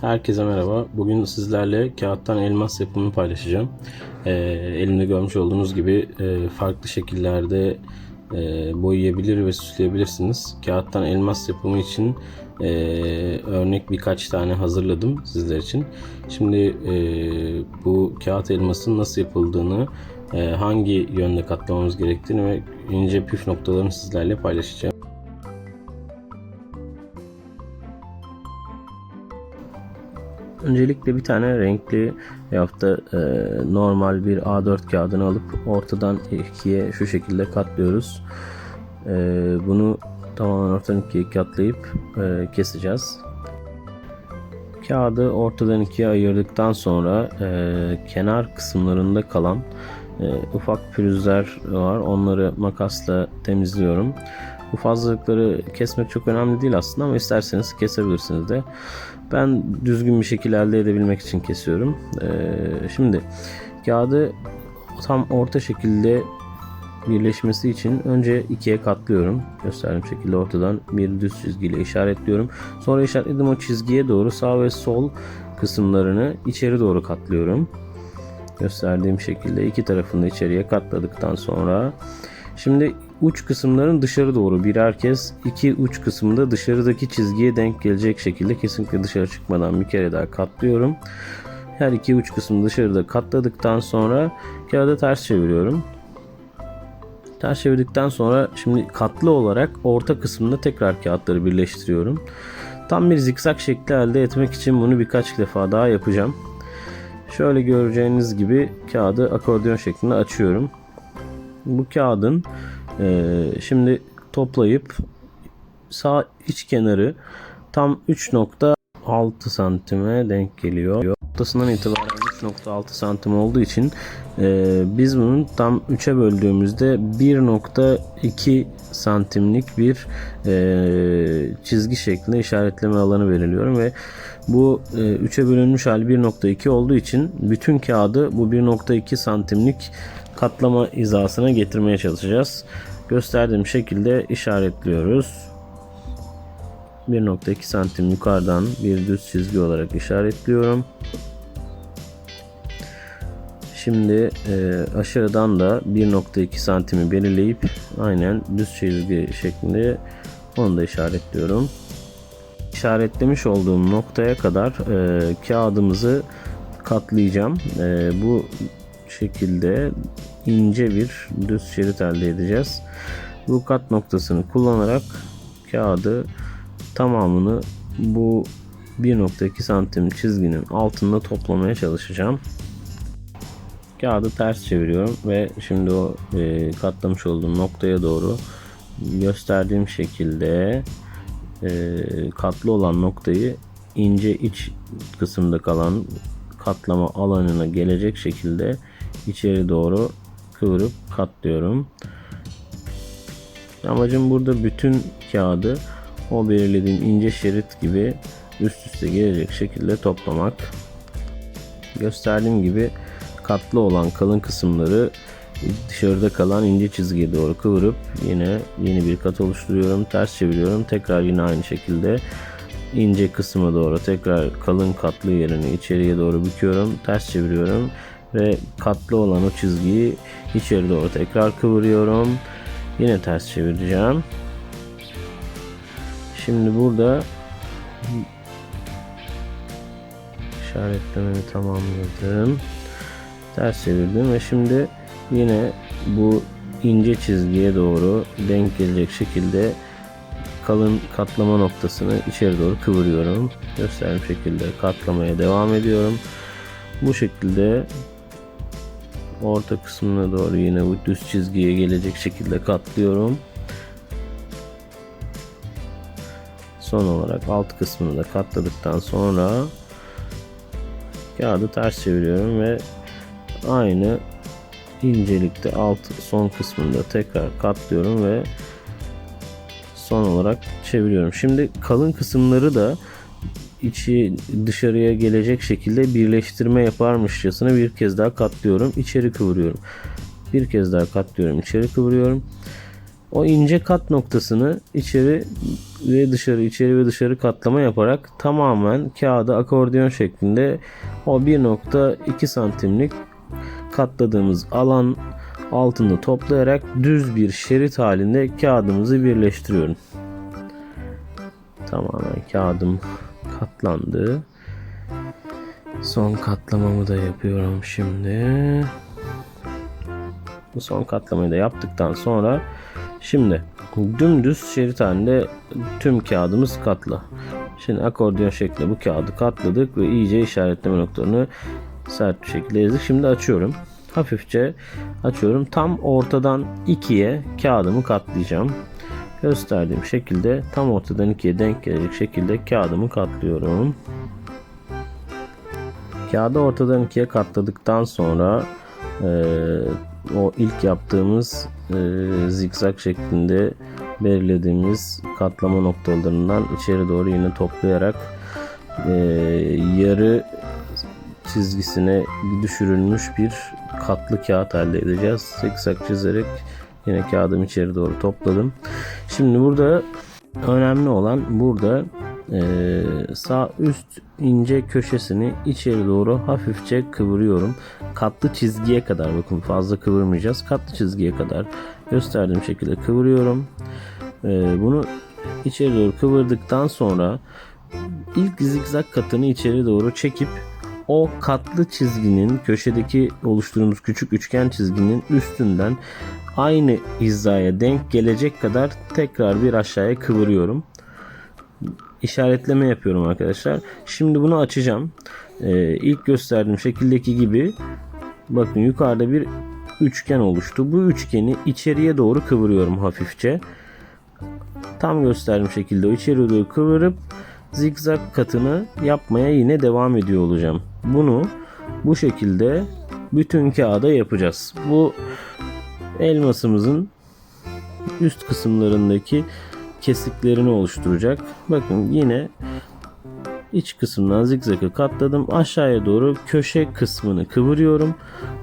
Herkese merhaba. Bugün sizlerle kağıttan elmas yapımını paylaşacağım. Ee, elimde görmüş olduğunuz gibi e, farklı şekillerde e, boyayabilir ve süsleyebilirsiniz. Kağıttan elmas yapımı için e, örnek birkaç tane hazırladım sizler için. Şimdi e, bu kağıt elmasın nasıl yapıldığını, e, hangi yönde katlamamız gerektiğini ve ince püf noktalarını sizlerle paylaşacağım. Öncelikle bir tane renkli veyahut da e, normal bir A4 kağıdını alıp ortadan ikiye şu şekilde katlıyoruz. E, bunu tamamen ortadan ikiye katlayıp e, keseceğiz. Kağıdı ortadan ikiye ayırdıktan sonra e, kenar kısımlarında kalan e, ufak pürüzler var. Onları makasla temizliyorum. Bu fazlalıkları kesmek çok önemli değil aslında ama isterseniz kesebilirsiniz de. Ben düzgün bir şekilde elde edebilmek için kesiyorum. Ee, şimdi kağıdı tam orta şekilde birleşmesi için önce ikiye katlıyorum. Gösterdiğim şekilde ortadan bir düz çizgiyle işaretliyorum. Sonra işaretlediğim o çizgiye doğru sağ ve sol kısımlarını içeri doğru katlıyorum. Gösterdiğim şekilde iki tarafını içeriye katladıktan sonra Şimdi uç kısımların dışarı doğru birer kez iki uç kısımda dışarıdaki çizgiye denk gelecek şekilde kesinlikle dışarı çıkmadan bir kere daha katlıyorum. Her iki uç kısmı dışarıda katladıktan sonra kağıdı ters çeviriyorum. Ters çevirdikten sonra şimdi katlı olarak orta kısmında tekrar kağıtları birleştiriyorum. Tam bir zikzak şekli elde etmek için bunu birkaç defa daha yapacağım. Şöyle göreceğiniz gibi kağıdı akordeon şeklinde açıyorum bu kağıdın e, şimdi toplayıp sağ iç kenarı tam 3.6 santime denk geliyor. Ortasından itibaren 3.6 santim olduğu için e, biz bunun tam 3'e böldüğümüzde 1.2 santimlik bir e, çizgi şeklinde işaretleme alanı veriliyorum ve bu e, 3'e bölünmüş hali 1.2 olduğu için bütün kağıdı bu 1.2 santimlik katlama hizasına getirmeye çalışacağız. Gösterdiğim şekilde işaretliyoruz. 1.2 santim yukarıdan bir düz çizgi olarak işaretliyorum. Şimdi e, aşağıdan da 1.2 santimi belirleyip aynen düz çizgi şeklinde onu da işaretliyorum. İşaretlemiş olduğum noktaya kadar e, kağıdımızı katlayacağım. E, bu şekilde ince bir düz şerit elde edeceğiz. Bu kat noktasını kullanarak kağıdı tamamını bu 1.2 santim çizginin altında toplamaya çalışacağım. Kağıdı ters çeviriyorum ve şimdi o e, katlamış olduğum noktaya doğru gösterdiğim şekilde e, katlı olan noktayı ince iç kısımda kalan katlama alanına gelecek şekilde içeri doğru kıvırıp katlıyorum. Amacım burada bütün kağıdı o belirlediğim ince şerit gibi üst üste gelecek şekilde toplamak. Gösterdiğim gibi katlı olan kalın kısımları dışarıda kalan ince çizgiye doğru kıvırıp yine yeni bir kat oluşturuyorum. Ters çeviriyorum. Tekrar yine aynı şekilde ince kısma doğru tekrar kalın katlı yerini içeriye doğru büküyorum. Ters çeviriyorum ve katlı olan o çizgiyi içeri doğru tekrar kıvırıyorum. Yine ters çevireceğim. Şimdi burada işaretlememi tamamladım. Ters çevirdim ve şimdi yine bu ince çizgiye doğru denk gelecek şekilde kalın katlama noktasını içeri doğru kıvırıyorum. Gösterdiğim şekilde katlamaya devam ediyorum. Bu şekilde orta kısmına doğru yine bu düz çizgiye gelecek şekilde katlıyorum. Son olarak alt kısmını da katladıktan sonra kağıdı ters çeviriyorum ve aynı incelikte alt son kısmında tekrar katlıyorum ve son olarak çeviriyorum. Şimdi kalın kısımları da içi dışarıya gelecek şekilde birleştirme yaparmışçasına bir kez daha katlıyorum. içeri kıvırıyorum. Bir kez daha katlıyorum. içeri kıvırıyorum. o ince kat noktasını içeri ve dışarı içeri ve dışarı katlama yaparak tamamen kağıdı akordeon şeklinde o 1.2 santimlik katladığımız alan altını toplayarak düz bir şerit halinde kağıdımızı birleştiriyorum. Tamamen kağıdım katlandı. Son katlamamı da yapıyorum şimdi. Bu son katlamayı da yaptıktan sonra şimdi dümdüz şerit halinde tüm kağıdımız katla. Şimdi akordeon şeklinde bu kağıdı katladık ve iyice işaretleme noktalarını sert bir şekilde ezdik. Şimdi açıyorum. Hafifçe açıyorum. Tam ortadan ikiye kağıdımı katlayacağım. Gösterdiğim şekilde tam ortadan ikiye denk gelecek şekilde kağıdımı katlıyorum. Kağıdı ortadan ikiye katladıktan sonra e, o ilk yaptığımız e, zikzak şeklinde belirlediğimiz katlama noktalarından içeri doğru yine toplayarak e, yarı çizgisine düşürülmüş bir katlı kağıt elde edeceğiz. Zikzak çizerek yine kağıdımı içeri doğru topladım. Şimdi burada önemli olan burada e, sağ üst ince köşesini içeri doğru hafifçe kıvırıyorum. Katlı çizgiye kadar bakın fazla kıvırmayacağız. Katlı çizgiye kadar gösterdiğim şekilde kıvırıyorum. E, bunu içeri doğru kıvırdıktan sonra ilk zikzak katını içeri doğru çekip o katlı çizginin köşedeki oluşturduğumuz küçük üçgen çizginin üstünden aynı hizaya denk gelecek kadar tekrar bir aşağıya kıvırıyorum. İşaretleme yapıyorum arkadaşlar. Şimdi bunu açacağım. Ee, ilk gösterdiğim şekildeki gibi bakın yukarıda bir üçgen oluştu. Bu üçgeni içeriye doğru kıvırıyorum hafifçe. Tam gösterdiğim şekilde içeriye doğru kıvırıp zigzag katını yapmaya yine devam ediyor olacağım. Bunu bu şekilde bütün kağıda yapacağız. Bu elmasımızın üst kısımlarındaki kesiklerini oluşturacak. Bakın yine iç kısımdan zigzagı katladım. Aşağıya doğru köşe kısmını kıvırıyorum.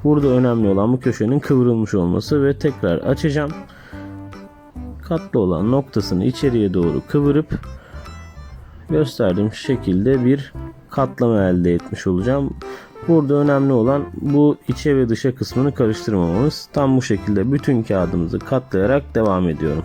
Burada önemli olan bu köşenin kıvrılmış olması ve tekrar açacağım. Katlı olan noktasını içeriye doğru kıvırıp gösterdiğim şekilde bir katlama elde etmiş olacağım. Burada önemli olan bu içe ve dışa kısmını karıştırmamamız. Tam bu şekilde bütün kağıdımızı katlayarak devam ediyorum.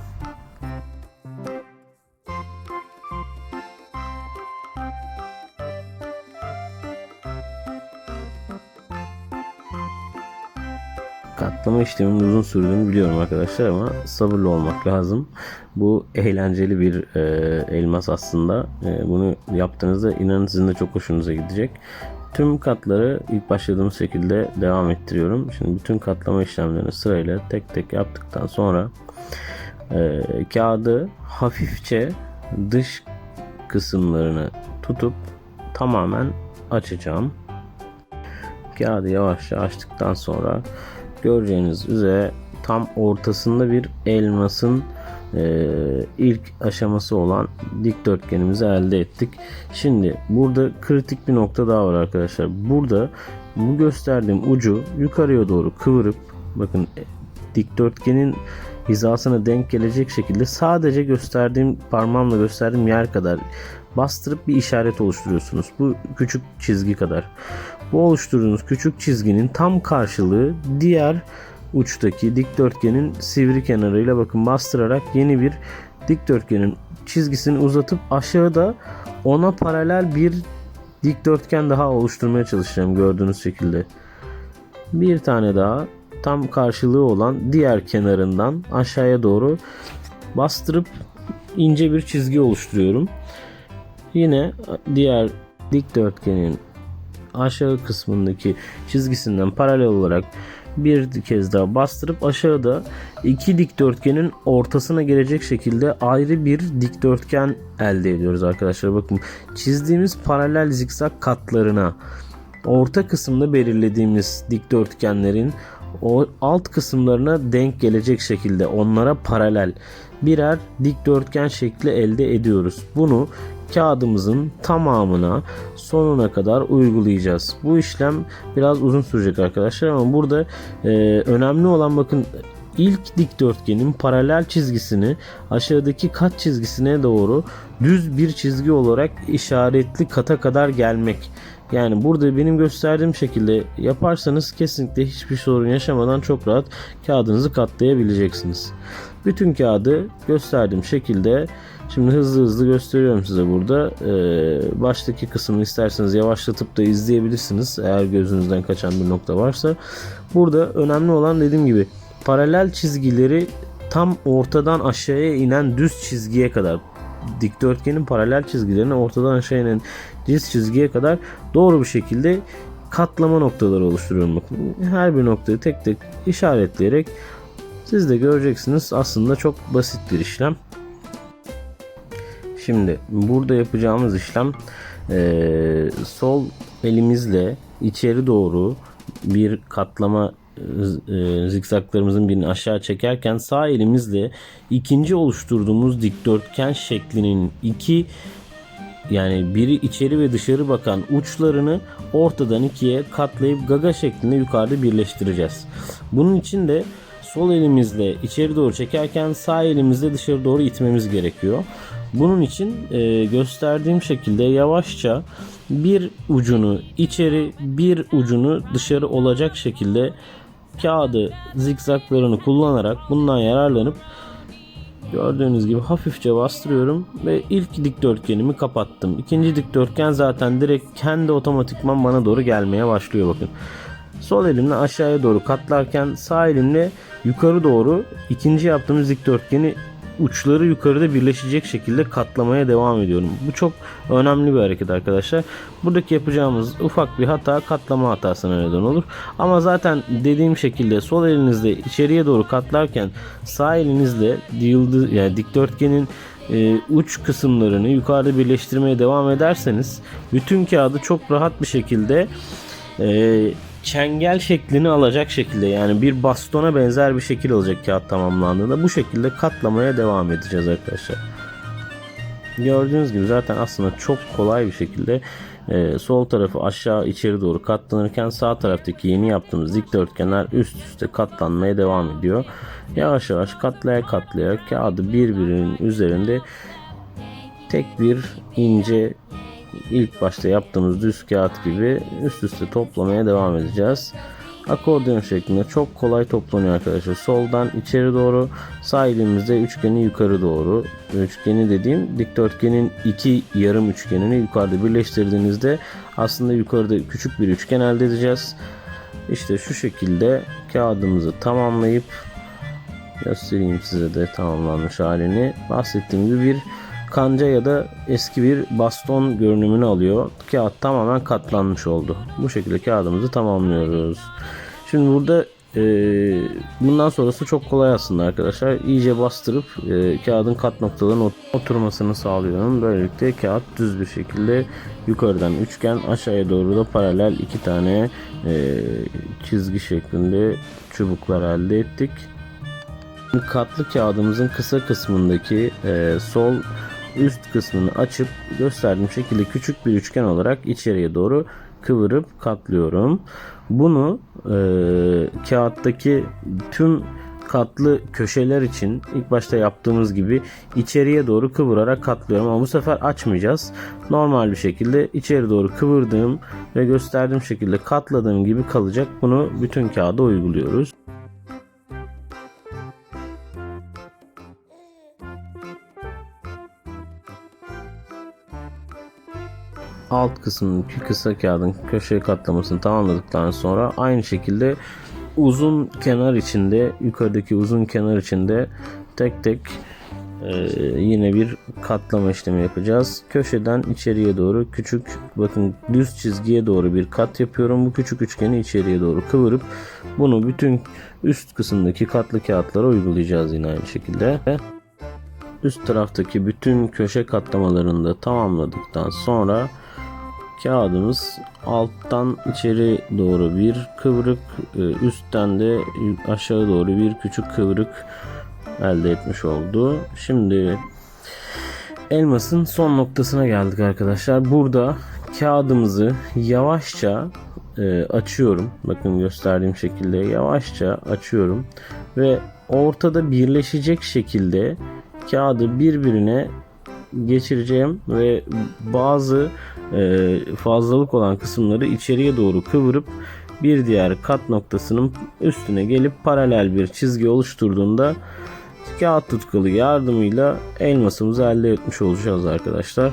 Katlama işleminin uzun sürdüğünü biliyorum arkadaşlar ama sabırlı olmak lazım. Bu eğlenceli bir e, elmas aslında. E, bunu yaptığınızda inanın sizin de çok hoşunuza gidecek. Tüm katları ilk başladığım şekilde devam ettiriyorum. Şimdi bütün katlama işlemlerini sırayla tek tek yaptıktan sonra e, kağıdı hafifçe dış kısımlarını tutup tamamen açacağım. Kağıdı yavaşça açtıktan sonra göreceğiniz üzere tam ortasında bir elmasın e, ilk aşaması olan dikdörtgenimizi elde ettik. Şimdi burada kritik bir nokta daha var arkadaşlar. Burada bu gösterdiğim ucu yukarıya doğru kıvırıp bakın dikdörtgenin hizasına denk gelecek şekilde sadece gösterdiğim parmağımla gösterdiğim yer kadar bastırıp bir işaret oluşturuyorsunuz. Bu küçük çizgi kadar. Bu oluşturduğunuz küçük çizginin tam karşılığı diğer uçtaki dikdörtgenin sivri kenarıyla bakın bastırarak yeni bir dikdörtgenin çizgisini uzatıp aşağıda ona paralel bir dikdörtgen daha oluşturmaya çalışacağım gördüğünüz şekilde. Bir tane daha tam karşılığı olan diğer kenarından aşağıya doğru bastırıp ince bir çizgi oluşturuyorum. Yine diğer dikdörtgenin aşağı kısmındaki çizgisinden paralel olarak bir kez daha bastırıp aşağıda iki dikdörtgenin ortasına gelecek şekilde ayrı bir dikdörtgen elde ediyoruz arkadaşlar. Bakın çizdiğimiz paralel zikzak katlarına orta kısımda belirlediğimiz dikdörtgenlerin o alt kısımlarına denk gelecek şekilde onlara paralel birer dikdörtgen şekli elde ediyoruz. Bunu kağıdımızın tamamına sonuna kadar uygulayacağız. Bu işlem biraz uzun sürecek arkadaşlar ama burada e, önemli olan bakın ilk dikdörtgenin paralel çizgisini aşağıdaki kat çizgisine doğru düz bir çizgi olarak işaretli kata kadar gelmek. Yani burada benim gösterdiğim şekilde yaparsanız kesinlikle hiçbir sorun yaşamadan çok rahat kağıdınızı katlayabileceksiniz. Bütün kağıdı gösterdiğim şekilde şimdi hızlı hızlı gösteriyorum size burada. Ee, baştaki kısmını isterseniz yavaşlatıp da izleyebilirsiniz eğer gözünüzden kaçan bir nokta varsa. Burada önemli olan dediğim gibi paralel çizgileri tam ortadan aşağıya inen düz çizgiye kadar dikdörtgenin paralel çizgilerini ortadan aşağı inen düz çizgiye kadar doğru bir şekilde katlama noktaları oluşturuyorum. Her bir noktayı tek tek işaretleyerek siz de göreceksiniz aslında çok basit bir işlem. Şimdi burada yapacağımız işlem eee, sol elimizle içeri doğru bir katlama e, zikzaklarımızın birini aşağı çekerken sağ elimizle ikinci oluşturduğumuz dikdörtgen şeklinin iki yani biri içeri ve dışarı bakan uçlarını ortadan ikiye katlayıp gaga şeklinde yukarıda birleştireceğiz. Bunun için de sol elimizle içeri doğru çekerken sağ elimizle dışarı doğru itmemiz gerekiyor. Bunun için e, gösterdiğim şekilde yavaşça bir ucunu içeri bir ucunu dışarı olacak şekilde kağıdı zikzaklarını kullanarak bundan yararlanıp Gördüğünüz gibi hafifçe bastırıyorum ve ilk dikdörtgenimi kapattım. İkinci dikdörtgen zaten direkt kendi otomatikman bana doğru gelmeye başlıyor bakın. Sol elimle aşağıya doğru katlarken sağ elimle yukarı doğru ikinci yaptığımız dikdörtgeni uçları yukarıda birleşecek şekilde katlamaya devam ediyorum. Bu çok önemli bir hareket arkadaşlar. Buradaki yapacağımız ufak bir hata katlama hatasına neden olur. Ama zaten dediğim şekilde sol elinizle içeriye doğru katlarken sağ elinizle yıldız yani dikdörtgenin e, uç kısımlarını yukarıda birleştirmeye devam ederseniz bütün kağıdı çok rahat bir şekilde e, çengel şeklini alacak şekilde yani bir bastona benzer bir şekil alacak kağıt tamamlandığında bu şekilde katlamaya devam edeceğiz arkadaşlar. Gördüğünüz gibi zaten aslında çok kolay bir şekilde e, sol tarafı aşağı içeri doğru katlanırken sağ taraftaki yeni yaptığımız dikdörtgenler üst üste katlanmaya devam ediyor. Yavaş yavaş katlaya katlaya kağıdı birbirinin üzerinde tek bir ince ilk başta yaptığımız düz kağıt gibi üst üste toplamaya devam edeceğiz. Akordeon şeklinde çok kolay toplanıyor arkadaşlar. Soldan içeri doğru sağ elimizde üçgeni yukarı doğru. Üçgeni dediğim dikdörtgenin iki yarım üçgenini yukarıda birleştirdiğinizde aslında yukarıda küçük bir üçgen elde edeceğiz. İşte şu şekilde kağıdımızı tamamlayıp göstereyim size de tamamlanmış halini. Bahsettiğim gibi bir kanca ya da eski bir baston görünümünü alıyor. Kağıt tamamen katlanmış oldu. Bu şekilde kağıdımızı tamamlıyoruz. Şimdi burada e, bundan sonrası çok kolay aslında arkadaşlar. İyice bastırıp e, kağıdın kat noktalarının ot- oturmasını sağlıyorum. Böylelikle kağıt düz bir şekilde yukarıdan üçgen aşağıya doğru da paralel iki tane e, çizgi şeklinde çubuklar elde ettik. Katlı kağıdımızın kısa kısmındaki e, sol üst kısmını açıp gösterdiğim şekilde küçük bir üçgen olarak içeriye doğru kıvırıp katlıyorum. Bunu e, kağıttaki tüm katlı köşeler için ilk başta yaptığımız gibi içeriye doğru kıvırarak katlıyorum ama bu sefer açmayacağız. Normal bir şekilde içeri doğru kıvırdığım ve gösterdiğim şekilde katladığım gibi kalacak. Bunu bütün kağıda uyguluyoruz. Alt kısmındaki kısa kağıdın köşe katlamasını tamamladıktan sonra aynı şekilde uzun kenar içinde yukarıdaki uzun kenar içinde tek tek e, yine bir katlama işlemi yapacağız. Köşeden içeriye doğru küçük bakın düz çizgiye doğru bir kat yapıyorum. Bu küçük üçgeni içeriye doğru kıvırıp bunu bütün üst kısımdaki katlı kağıtlara uygulayacağız yine aynı şekilde. Üst taraftaki bütün köşe katlamalarını da tamamladıktan sonra kağıdımız alttan içeri doğru bir kıvrık e, üstten de aşağı doğru bir küçük kıvrık elde etmiş oldu. Şimdi elmasın son noktasına geldik arkadaşlar. Burada kağıdımızı yavaşça e, açıyorum. Bakın gösterdiğim şekilde yavaşça açıyorum ve ortada birleşecek şekilde kağıdı birbirine geçireceğim ve bazı e, fazlalık olan kısımları içeriye doğru kıvırıp bir diğer kat noktasının üstüne gelip paralel bir çizgi oluşturduğunda kağıt tutkalı yardımıyla elmasımızı elde etmiş olacağız arkadaşlar.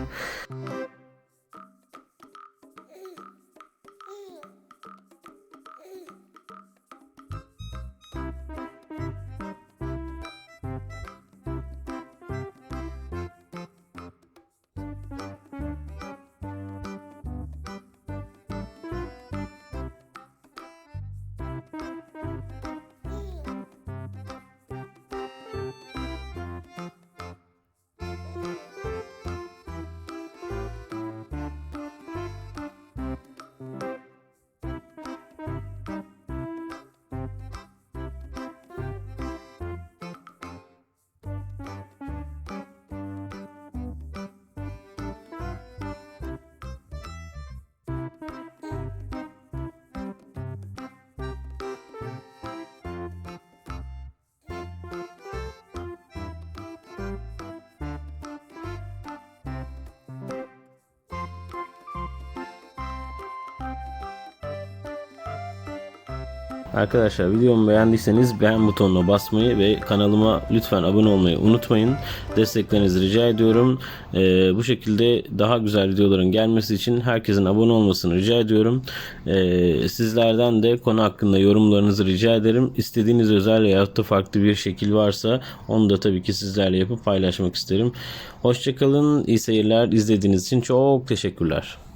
Arkadaşlar videomu beğendiyseniz beğen butonuna basmayı ve kanalıma lütfen abone olmayı unutmayın. Desteklerinizi rica ediyorum. Ee, bu şekilde daha güzel videoların gelmesi için herkesin abone olmasını rica ediyorum. Ee, sizlerden de konu hakkında yorumlarınızı rica ederim. İstediğiniz özel veyahut da farklı bir şekil varsa onu da tabii ki sizlerle yapıp paylaşmak isterim. Hoşçakalın, iyi seyirler. İzlediğiniz için çok teşekkürler.